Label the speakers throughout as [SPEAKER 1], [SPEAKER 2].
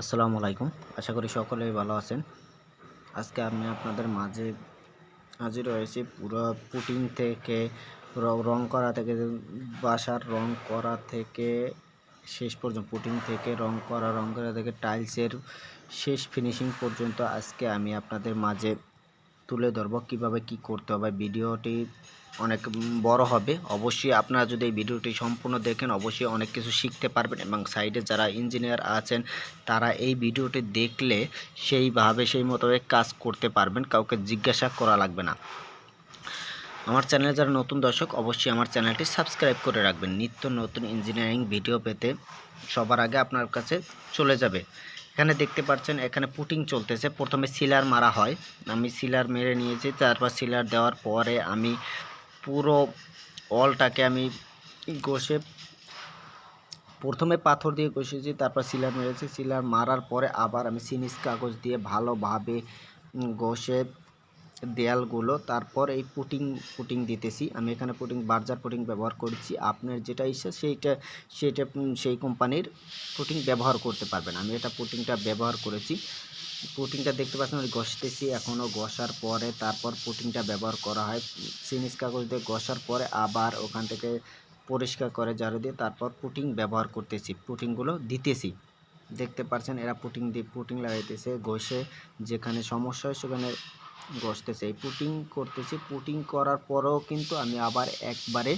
[SPEAKER 1] আসসালামু আলাইকুম। আশা করি সকলেই ভালো আছেন। আজকে আমি আপনাদের মাঝে হাজির রয়েছি পুরো পুটিং থেকে রং করা থেকে, বাসার রং করা থেকে শেষ পর্যন্ত পুটিং থেকে রং করা রং করা থেকে টাইলসের শেষ ফিনিশিং পর্যন্ত আজকে আমি আপনাদের মাঝে তুলে ধরবো কীভাবে কি করতে হবে, ভিডিওটি অনেক বড় হবে। অবশ্যই আপনারা যদি এই ভিডিওটি সম্পূর্ণ দেখেন, অবশ্যই অনেক কিছু শিখতে পারবেন এবং সাইডে যারা ইঞ্জিনিয়ার আছেন, তারা এই ভিডিওটি দেখলে সেইভাবে সেই মোতাবেক কাজ করতে পারবেন, কাউকে জিজ্ঞাসা করা লাগবে না। আমার চ্যানেলে যারা নতুন দর্শক, অবশ্যই আমার চ্যানেলটি সাবস্ক্রাইব করে রাখবেন। নিত্য নতুন ইঞ্জিনিয়ারিং ভিডিও পেতে সবার আগে আপনার কাছে চলে যাবে। এখানে দেখতে পাচ্ছেন, এখানে পুটিং চলতেছে। প্রথমে সিলার মারা হয়। আমি সিলার মেরে নিয়েছি, তারপর সিলার দেওয়ার পরে আমি পুরো অলটাকে আমি ঘষে প্রথমে পাথর দিয়ে ঘষেছি, তারপর সিলার মেরেছি। সিলার মারার পরে আবার আমি সিনিস কাগজ দিয়ে ভালোভাবে ঘষে দেয়ালগুলো, তারপর এই পুটিং পুটিং দিতেছি। আমি এখানে পুটিং, বার্জার পুটিং ব্যবহার করছি। আপনার যেটা ইচ্ছা সেইটা সেইটা সেই কোম্পানির পুটিং ব্যবহার করতে পারবেন। আমি এটা পুটিংটা ব্যবহার করেছি। পুটিংটা দেখতে পাচ্ছেন, আমি ঘষতেছি এখনও ঘষার পরে তারপর পুটিংটা ব্যবহার করা হয়। সিনিস কাগজ দিয়ে ঘষার পরে আবার ওখান থেকে পরিষ্কার করে ঝাড়ু দিয়ে তারপর পুটিং ব্যবহার করতেছি। পুটিংগুলো দিতেছি। দেখতে পাচ্ছেন, এরা পুটিং দিয়ে, পুটিং লাগাইতেছে। ঘষে যেখানে সমস্যা হয় সেখানে ঘষতেছে। পুটিং করতেছি। পুটিং করার পরেও কিন্তু আমি আবার একবারে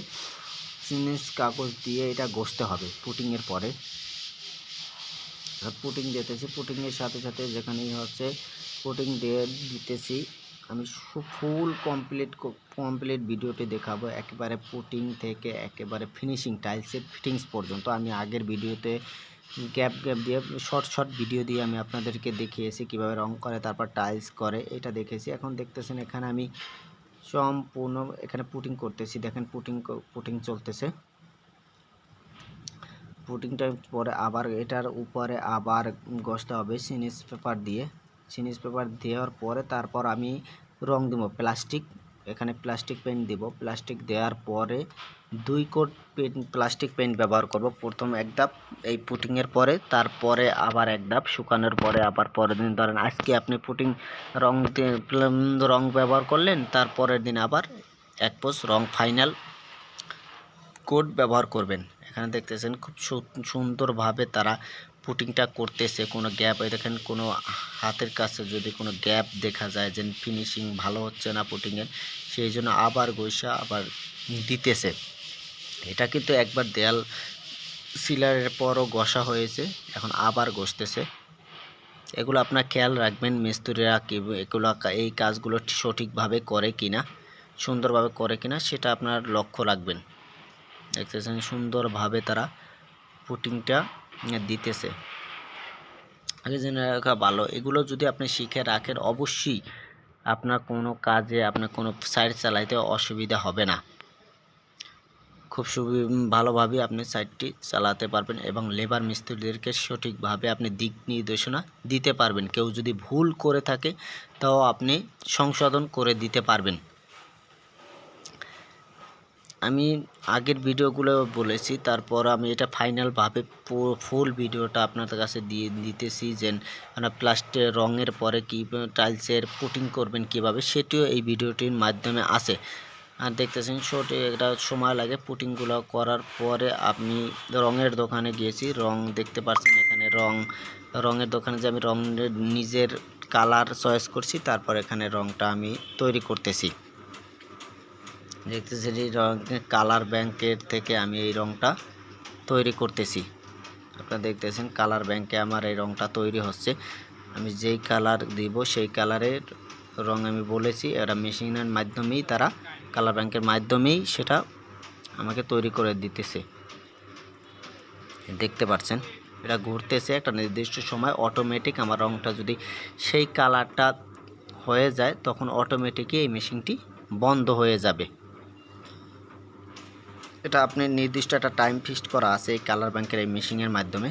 [SPEAKER 1] চিনিস কাগজ দিয়ে এটা ঘষতে হবে পুটিংয়ের পরে। পুটিং দিতেছি। পুটিংয়ের সাথে সাথে যেখানেই হচ্ছে পুটিং দিয়ে দিতেছি। আমি ফুল কমপ্লিট কমপ্লিট ভিডিওটি দেখাবো। একেবারে পুটিং থেকে একেবারে ফিনিশিং, টাইলসের ফিটিংস পর্যন্ত। আমি আগের ভিডিওতে গ্যাপ গ্যাপ দিয়ে শর্ট শর্ট ভিডিও দিয়ে আমি আপনাদেরকে দেখিয়েছি কীভাবে রং করে, তারপর টাইলস করে, এটা দেখেছি। এখন দেখতেছেন এখানে আমি সম্পূর্ণ এখানে পুটিং করতেছি। দেখেন পুটিং পুটিং চলতেছে। পুটিংটা পরে আবার এটার উপরে আবার ঘষতে হবে সিনিস পেপার দিয়ে। সিনিস পেপার দেওয়ার পরে তারপর আমি রং দেবো। প্লাস্টিক এখানে প্লাস্টিক পেন্ট দেব। প্লাস্টিক দেওয়ার পরে দুই কোট পেন্ট প্লাস্টিক পেন্ট ব্যবহার করব। প্রথম এক ধাপ এই পুটিংয়ের পরে, তারপরে আবার এক ধাপ শুকানোর পরে আবার পরের দিন ধরেন আজকে আপনি পুটিং রং রং ব্যবহার করলেন, তারপরের দিন আবার এক পোস রং ফাইনাল কোট ব্যবহার করবেন। এখানে দেখতেছেন খুব সুন্দরভাবে তারা পুটিংটা করতেছে, কোনো গ্যাপ দেখেন কোনো হাতের কাছে যদি কোনো গ্যাপ দেখা যায় যে ফিনিশিং ভালো হচ্ছে না পুটিংয়ের, সেই জন্য আবার গৈসা আবার দিতেছে। এটা কিন্তু একবার দেয়াল সিলারের পরও ঘষা হয়েছে, এখন আবার ঘষতেছে। এগুলো আপনার খেয়াল রাখবেন মিস্ত্রিরা কি এগুলো এই কাজগুলো সঠিকভাবে করে কিনা, সুন্দরভাবে করে কিনা, সেটা আপনার লক্ষ্য রাখবেন। দেখতেছেন, সুন্দরভাবে তারা পুটিংটা দিতেছে। আগে জেনে রাখা ভালো, এগুলো যদি আপনি শিখে রাখেন, অবশ্যই আপনার কোনো কাজে, আপনার কোনো সাইড চালাইতে অসুবিধা হবে না। খুব সুবি ভালোভাবে আপনি সাইটটি চালাতে পারবেন এবং লেবার মিস্ত্রিদেরকে সঠিকভাবে আপনি দিক নির্দেশনা দিতে পারবেন। কেউ যদি ভুল করে থাকে, তাও আপনি সংশোধন করে দিতে পারবেন। আমি আগের ভিডিওগুলো বলেছি, তারপর আমি এটা ফাইনালভাবে ফুল ভিডিওটা আপনাদের কাছে দিয়ে দিতেছি যে আপনার প্লাস্টের রঙের পরে কি টাইলসের পুটিং করবেন কীভাবে, সেটিও এই ভিডিওটির মাধ্যমে আছে। আর দেখতেছেন শর্ট একটা সময় লাগে পুটিংগুলো করার পরে আপনি রঙের দোকানে গিয়েছি, রং দেখতে পাচ্ছেন এখানে রং, রঙের দোকানে যে আমি রঙের নিজের কালার চয়েস করছি, তারপর এখানে রংটা আমি তৈরি করতেছি। দেখতেছেন এই রং কালার ব্যাংকের থেকে আমি এই রংটা তৈরি করতেছি। আপনারা দেখতেছেন কালার ব্যাংকে আমার এই রংটা তৈরি হচ্ছে। আমি যেই কালার দিব সেই কালারের রং আমি বলেছি এটা মেশিনের মাধ্যমেই তারা কালার ব্যাংকের মাধ্যমেই সেটা আমাকে তৈরি করে দিতেছে। দেখতে পাচ্ছেন, এটা ঘুরতেছে একটা নির্দিষ্ট সময় অটোমেটিক আমার রংটা যদি সেই কালারটা হয়ে যায়, তখন অটোমেটিকই এই মেশিনটি বন্ধ হয়ে যাবে। এটা আপনি নির্দিষ্ট একটা টাইম ফিক্সড করা আছে এই কালার ব্যাংকের এই মেশিনের মাধ্যমে।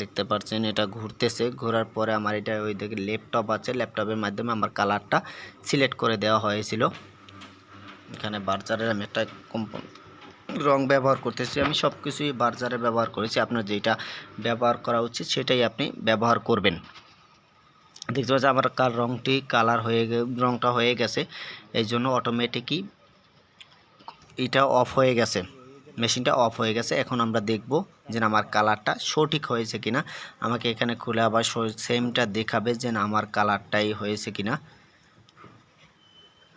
[SPEAKER 1] দেখতে পাচ্ছেন এটা ঘুরতেছে, ঘোরার পরে আমার এটা ওই দিকে ল্যাপটপ আছে ল্যাপটপের মাধ্যমে আমার কালারটা সিলেক্ট করে দেওয়া হয়েছিল। এখানে বার্জারের আমি একটা রং ব্যবহার করতেছি, আমি সব কিছুই বার্জারে ব্যবহার করেছি, আপনার যেটা ব্যবহার করা উচিত সেটাই আপনি ব্যবহার করবেন। দেখতে পাচ্ছি আমার কার রংটি কালার হয়ে রংটা হয়ে গেছে এই জন্য অটোমেটিকই এটা অফ হয়ে গেছে। মেশিনটা অফ হয়ে গেছে। এখন আমরা দেখব যে আমার কালারটা সঠিক হয়েছে কিনা। আমাকে এখানে খুলে আবার সেমটা দেখাবে যে আমার কালারটাই হয়েছে কিনা।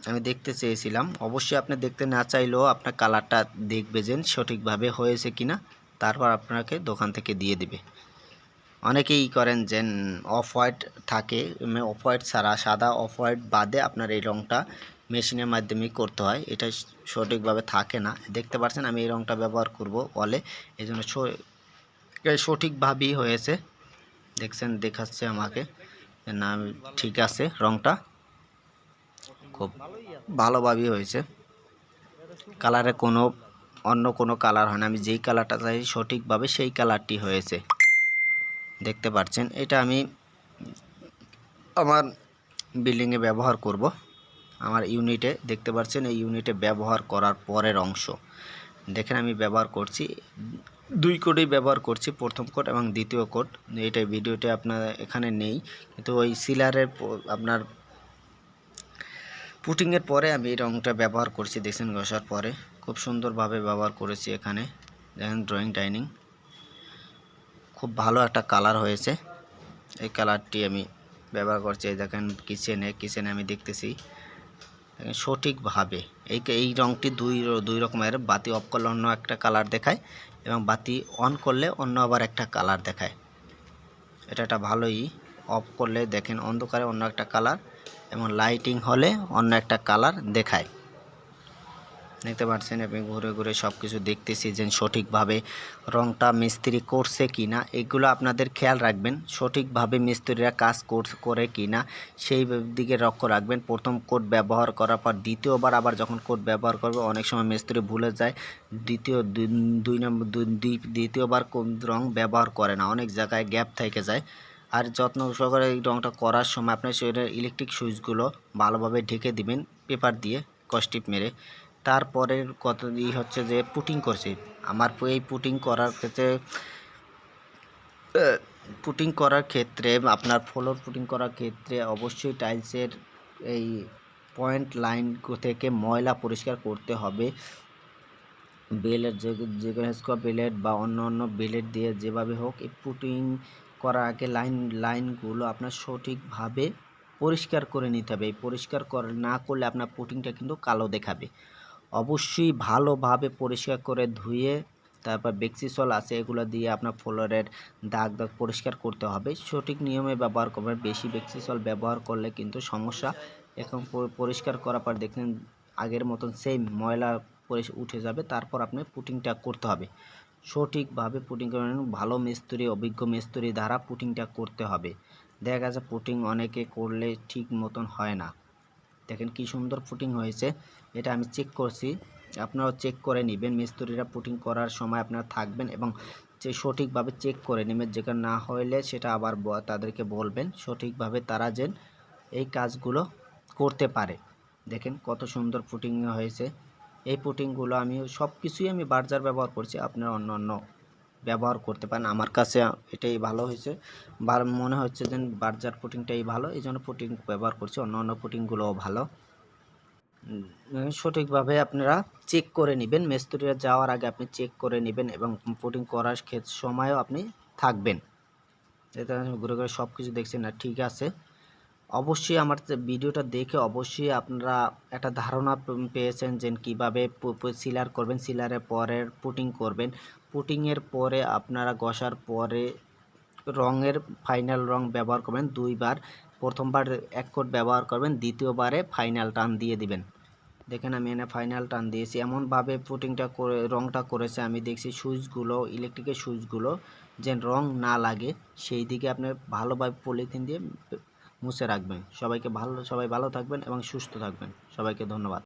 [SPEAKER 1] আমি দেখতে চেয়েছিলাম। অবশ্যই আপনি দেখতে না চাইলেও আপনার কালারটা দেখবে যে সঠিকভাবে হয়েছে কিনা। তারপর আপনাকে দোকান থেকে দিয়ে দিবে। অনেকেই করেন যে অফ হোয়াইট থাকে। অফ হোয়াইট ছাড়া, সাদা অফ হোয়াইট বাদে আপনার এই রঙটা মেশিনের মাধ্যমেই করতে হয়। এটা সঠিকভাবে থাকে না। দেখতে পাচ্ছেন আমি এই রঙটা ব্যবহার করব অলে এই জন্য সঠিকভাবেই হয়েছে। দেখছেন, দেখাচ্ছে আমাকে না, ঠিক আছে রঙটা খুব ভালোভাবেই হয়েছে। কালারে কোনো, অন্য কোনো কালার হয় না। আমি যেই কালারটা চাই সঠিকভাবে সেই কালারটি হয়েছে। দেখতে পাচ্ছেন, এটা আমি আমার বিল্ডিংয়ে ব্যবহার করব। আমার ইউনিটে দেখতে পাচ্ছেন এই ইউনিটে ব্যবহার করার পরের অংশ। দেখেন আমি ব্যবহার করছি, দুই কোডই ব্যবহার করছি, প্রথম কোড এবং দ্বিতীয় কোড এটা ভিডিওতে আপনার এখানে নেই, কিন্তু ওই সিলারের আপনার পুটিংয়ের পরে আমি এই রঙটা ব্যবহার করছি, দেখছেন ঘষার পরে। খুব সুন্দরভাবে ব্যবহার করেছি এখানে, দেখেন ড্রয়িং ডাইনিং খুব ভালো একটা কালার হয়েছে। এই কালারটি আমি ব্যবহার করছি দেখেন কিচেনে কিচেনে আমি দেখতেছি। সঠিকভাবে। এই এই রঙটি দুই দুই রকমের। বাতি অফ করলে অন্য একটা কালার দেখায় এবং বাতি অন করলে অন্য আবার একটা কালার দেখায়। এটা একটা ভালোই অফ করলে দেখেন অন্ধকারে অন্য একটা কালার এবং লাইটিং হলে অন্য একটা কালার দেখায়। দেখতে পাচ্ছেন আপনি ঘুরে ঘুরে সব কিছু দেখতেছি যে সঠিকভাবে রংটা মিস্ত্রি করছে কি না এগুলো আপনাদের খেয়াল রাখবেন, সঠিকভাবে মিস্ত্রিরা কাজ কর- কি না সেই দিকে লক্ষ্য রাখবেন। প্রথম কোড ব্যবহার করার পর দ্বিতীয়বার আবার যখন কোড ব্যবহার করবে, অনেক সময় মিস্ত্রি ভুলে যায়। দ্বিতীয় দুই- নম্বর দ্বিতীয়বার রং ব্যবহার করে না, অনেক জায়গায় গ্যাপ থেকে যায়। আর যত্ন সহকারে এই রংটা করার সময় আপনার শরীরের ইলেকট্রিক সুইচগুলো ভালোভাবে ঢেকে দিবেন, পেপার দিয়ে কস্টিপ মেরে। তারপরে কত ই হচ্ছে যে পুটিং করছি। আমার এই পুটিং করার ক্ষেত্রে পুটিং করার ক্ষেত্রে, আপনার ফ্লোর পুটিং করার ক্ষেত্রে অবশ্যই টাইলসের এই পয়েন্ট লাইন থেকে ময়লা পরিষ্কার করতে হবে। বেলের যে স্কোয়ার বেলেট বা অন্য অন্য বেলেট দিয়ে যেভাবে হোক এই পুটিং করার আগে লাইন, লাইনগুলো আপনার সঠিকভাবে পরিষ্কার করে নিতে হবে। এই পরিষ্কার করে, না করলে আপনার পুটিংটা কিন্তু কালো দেখাবে। অবশ্যই ভালোভাবে পরিষ্কার করে ধুয়ে তারপর বেক্সিসল আছে, এগুলো দিয়ে আপনার ফ্লোরের দাগ দাগ পরিষ্কার করতে হবে। সঠিক নিয়মে ব্যবহার করবেন। বেশি বেক্সিসল ব্যবহার করলে কিন্তু সমস্যা। এখন পরিষ্কার করার পর দেখলেন আগের মতন সেম ময়লা উঠে যাবে। তারপর আপনি পুটিংটা করতে হবে। সঠিকভাবে পুটিং করবেন ভালো মিস্ত্রি, অভিজ্ঞ মিস্ত্রি দ্বারা পুটিংটা করতে হবে। দেখা গেছে পুটিং অনেকে করলে ঠিক মতন হয় না। দেখেন কি সুন্দর পুটিং হয়েছে। এটা আমি চেক করছি। আপনারাও চেক করে নেবেন। মিস্ত্রিরা পুটিং করার সময় আপনারা থাকবেন এবং যে সঠিকভাবে চেক করে নেবেন। যেখানে না হইলে সেটা আবার তাদেরকে বলবেন। সঠিকভাবে তারা যেন এই কাজগুলো করতে পারে। দেখেন কত সুন্দর পুটিং হয়েছে। এই পুটিংগুলো আমি সব কিছুই আমি বার্জার ব্যবহার করছি। আপনার অন্য অন্য ব্যবহার করতে পারেন। আমার কাছে এটাই ভালো হয়েছে। মনে হচ্ছে যে বার্জার পুটিংটাই ভালো। এই জন্য পুটিং ব্যবহার করছি। অন্য অন্য পুটিংগুলোও ভালো। সঠিকভাবে আপনারা চেক করে নেবেন। মিস্ত্রিরা যাওয়ার আগে আপনি চেক করে নেবেন এবং পুটিং করার ক্ষেত্রে সময়ও আপনি থাকবেন। আমি ঘুরে ঘুরে সব কিছু দেখছি না, ঠিক আছে। অবশ্যই আমার ভিডিওটা দেখে অবশ্যই আপনারা একটা ধারণা পেয়েছেন যে কীভাবে সিলার করবেন। সিলারের পরে পুটিং করবেন। পুটিংয়ের পরে আপনারা ঘষার পরে রঙের ফাইনাল রং ব্যবহার করবেন, দুইবার। প্রথমবার এক কোট ব্যবহার করবেন, দ্বিতীয়বারে ফাইনাল টান দিয়ে দিবেন। দেখেন আমি এনে ফাইনাল টান দিয়েছি। এমনভাবে পুটিংটা করে, রংটা করেছে, আমি দেখছি সুইচগুলো ইলেকট্রিকের সুইচগুলো যে রং না লাগে, সেই দিকে আপনি ভালোভাবে পলিথিন দিয়ে মুছে রাখবেন। সবাইকে ভালো, সবাই ভালো থাকবেন এবং সুস্থ থাকবেন। সবাইকে ধন্যবাদ।